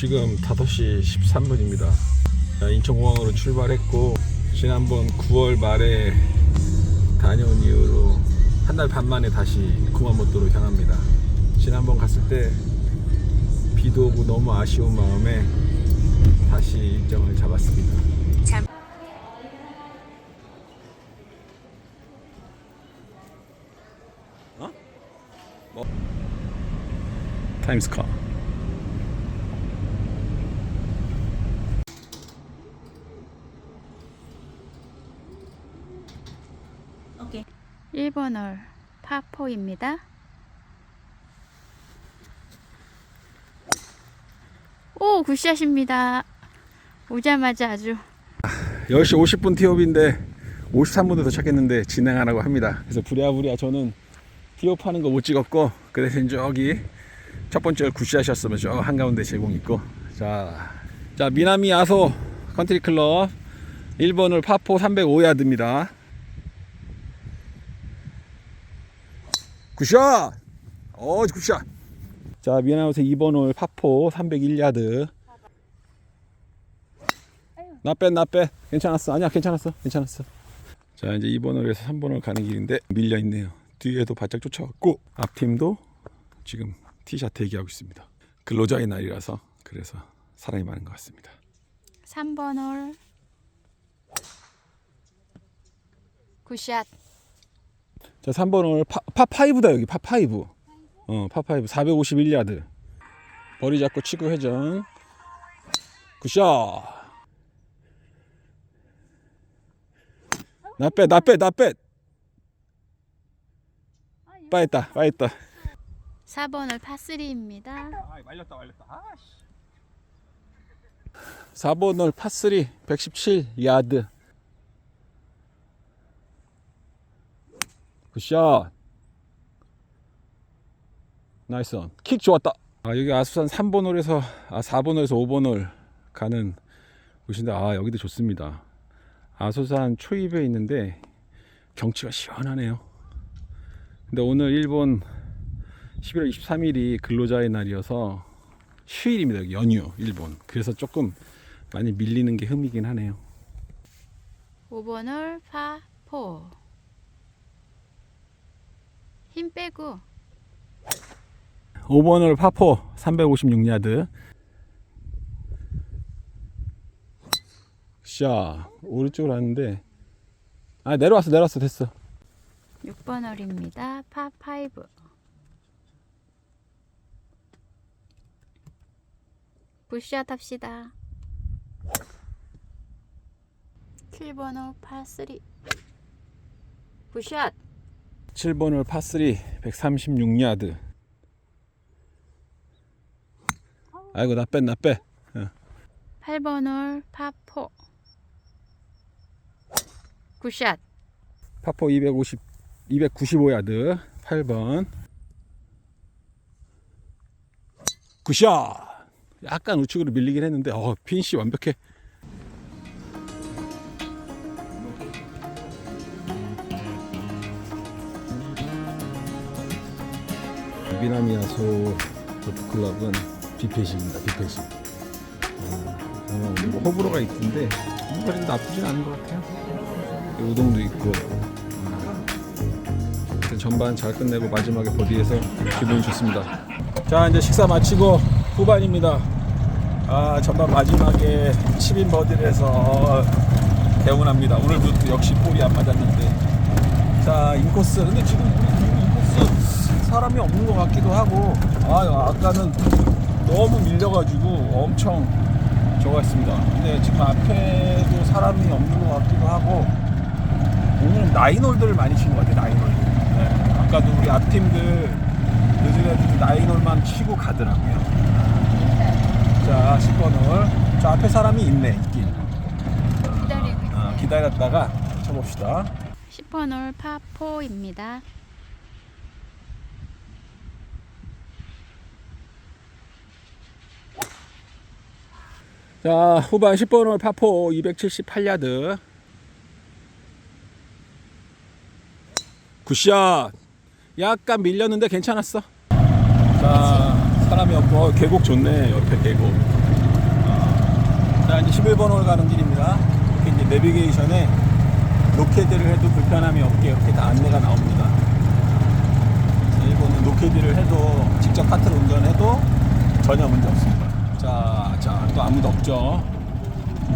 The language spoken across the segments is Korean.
지금 5시 13분입니다. 인천공항으로 출발했고 지난번 9월 말에 다녀온 이후로 한 달 반 만에 다시 구마모토로 향합니다. 지난번 갔을 때 비도 오고 너무 아쉬운 마음에 다시 일정을 잡았습니다. 잠 타임스카. 오케이. 1번 홀 파4입니다. 오, 굿샷입니다. 오자마자 아주 10시 50분 티업인데 53분에 도착했는데 진행 안 하고 합니다. 그래서 부랴부랴 저는 티업 하는 거 못 찍었고 그 대신 저기 첫 번째 굿샷이었으면 저 한가운데 제공 있고 자, 자 미나미 아소 컨트리 클럽 1번을 파포 305야드입니다. 굿샷! 어 굿샷! 자 미나미에서 2번 홀 파포 301야드. 나빼 나빼. 괜찮았어. 아니야 괜찮았어. 괜찮았어. 자 이제 2번 홀에서 3번 홀 가는 길인데 밀려 있네요. 뒤에도 바짝 쫓아왔고 앞팀도 지금 티샷 대기하고 있습니다. 근로자의 날이라서 그래서 사람이 많은 것 같습니다. 3번 홀. 굿샷. 자 3번홀 파, 파5다 여기 파5 어 파5 451야드 머리 잡고 치고 회전 굿샷 나빼 나빼 나빼 빠했다 빠했다 4번 홀 파3입니다. 아, 말렸다 말렸다. 아씨. 4번 홀 파3 117 야드. 굿샷. 나이스 온. 킥 좋았다. 아, 여기 아수산 3번 홀에서 아 4번 홀에서 5번 홀 가는 곳인데 아, 여기도 좋습니다. 아수산 초입에 있는데 경치가 시원하네요. 근데 오늘 일본 11월 23일이 근로자의 날이어서 휴일입니다. 여기 연휴 일본. 그래서 조금 많이 밀리는 게 흠이긴 하네요. 5번 홀 파 4. 힘 빼고 5번 홀 파포 356야드. 샤 오른쪽으로 왔는데 아 내려왔어 내려왔어 됐어. 6번 홀입니다. 파5. 굿샷 합시다. 7번 홀 파3. 굿샷. 7번 홀 파3 136야드. 아이고 나뺀나 빼. 8번 홀 파4. 굿샷. 파포 250 295야드 8번 굿샷 약간 우측으로 밀리긴 했는데 어 핀시 완벽해 미나미야소 골프클럽은 비페식입니다 비페식 어, 어, 뭐 호불호가 있던데 그래도 나쁘진 않은 것 같아요 우동도 있고 하여튼 전반 잘 끝내고 마지막에 버디에서 기분이 좋습니다. 자 이제 식사 마치고 후반입니다. 아 전반 마지막에 10인 버디를 해서 개운합니다. 오늘도 역시 볼이 안 맞았는데 자 인코스 근데 지금 사람이 없는 것 같기도 하고 아 아까는 너무 밀려가지고 엄청 저거 했습니다. 근데 지금 앞에도 사람이 없는 것 같기도 하고 오늘은 나인홀들을 많이 치는 것 같아요. 나인홀. 네. 아까도 우리 앞팀들 늦은 애들 나인홀만 치고 가더라고요. 자, 10번 홀. 저 앞에 사람이 있네, 있긴. 기다리고 어, 기다렸다가 쳐봅시다. 10번 홀 파4입니다. 자, 후반 10번 홀 파포 278야드. 굿샷. 약간 밀렸는데 괜찮았어. 자, 사람이 없고 어, 계곡 좋네. 옆에 계곡. 자 이제 11번 홀 가는 길입니다. 이렇게 이제 내비게이션에 로켓을 해도 불편함이 없게 이렇게 다 안내가 나옵니다. 자, 이거는 로켓을 해도 직접 카트를 운전해도 전혀 문제 없습니다. 자, 자, 또 아무도 없죠.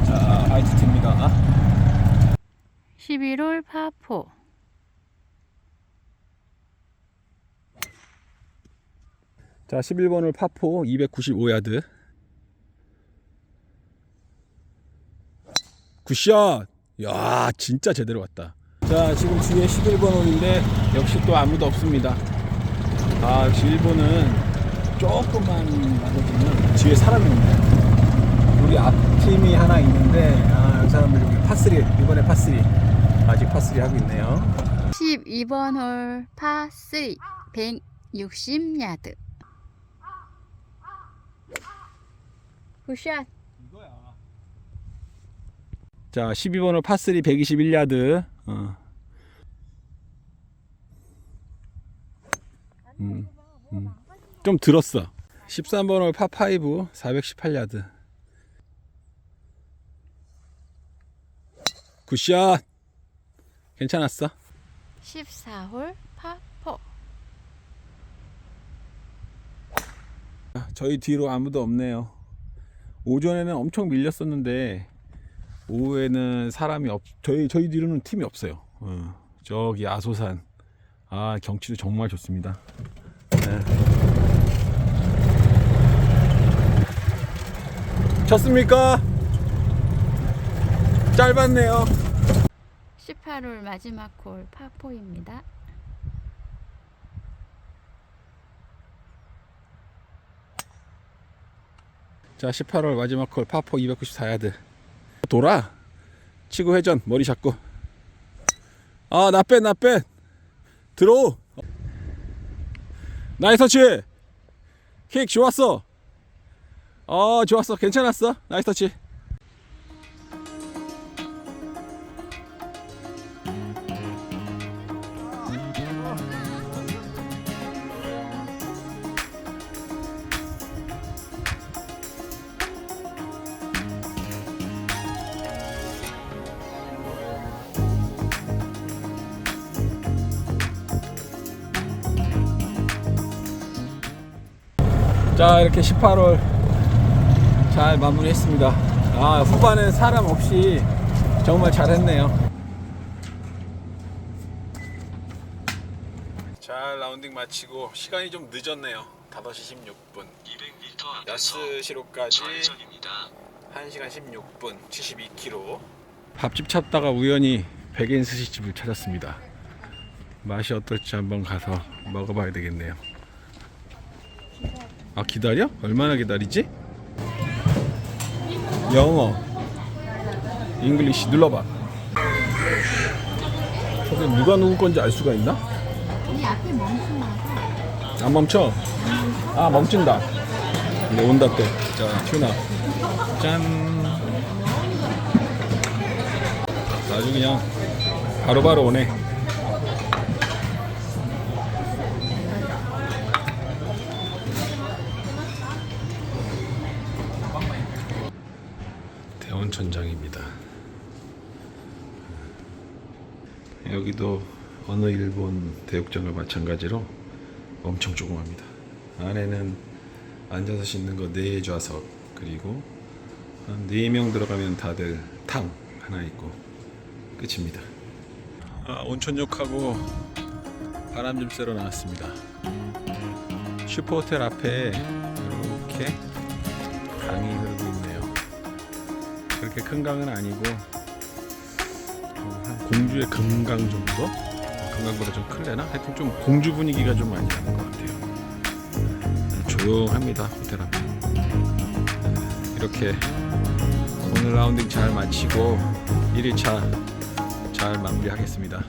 자, 화이트 팀입니다. 11홀 파4 자, 11번을 파포 295야드. 굿샷! 야, 진짜 제대로 왔다. 자, 지금 뒤에 11번 홀인데 역시 또 아무도 없습니다. 아, 역시 일본은 조금만 맞아주면 뒤에 사람이 있네요. 우리 앞팀이 하나 있는데 아, 이 사람들이 여기 파3 이번에 파3 아직 파3 하고 있네요. 12번 홀 파3 160야드 굿샷 자, 12번을 파3 121야드. 어. 음, 음. 좀 들었어. 13번을 파5 418야드. 굿샷. 괜찮았어. 14홀 파4 저희 뒤로 아무도 없네요. 오전에는 엄청 밀렸었는데 오후에는 사람이 없. 저희 저희 뒤로는 팀이 없어요. 어, 저기 아소산. 아 경치도 정말 좋습니다. 네. 쳤습니까? 짧았네요. 18홀 마지막 홀 파4입니다. 자 18월 마지막 콜 파포 294야드. 돌아! 치고 회전 머리 잡고. 아 나빼 나빼 들어오! 나이스 터치! 킥 좋았어 어 좋았어. 괜찮았어. 나이스 터치. 자 이렇게 18월 잘 마무리했습니다. 아 후반에 사람 없이 정말 잘했네요. 잘 라운딩 마치고 시간이 좀 늦었네요. 5시 16분. 200m 앞에서 야스시로까지 좌회전입니다. 1시간 16분 72km 밥집 찾다가 우연히 백인 스시집을 찾았습니다. 맛이 어떨지 한번 가서 먹어봐야 되겠네요. 아 기다려? 얼마나 기다리지? 영어. 잉글리시 눌러봐. 저게 누가 누구 건지 알 수가 있나? 이 앞에 멈추나 안 멈춰? 아 멈춘다. 근데 온다 또자 튜나 짠. 아주 그냥 바로바로 오네 대원천장입니다 여기도 어느 일본 대육장과 마찬가지로 엄청 조그맣니다. 안에는 앉아서 씻는 거네 좌석 그리고 한네명 들어가면 다들 탕 하나 있고 끝입니다. 아, 온천욕하고 바람 좀 쐬러 나왔습니다. 슈퍼호텔 앞에 이렇게 강이. 그렇게 큰 강은 아니고 어, 한 공주의 금강 정도? 금강보다 좀 클래나? 하여튼 좀 공주 분위기가 좀 많이 나는 것 같아요. 네, 조용합니다 호텔 앞에. 네, 이렇게 오늘 라운딩 잘 마치고 1일차 잘 마무리하겠습니다.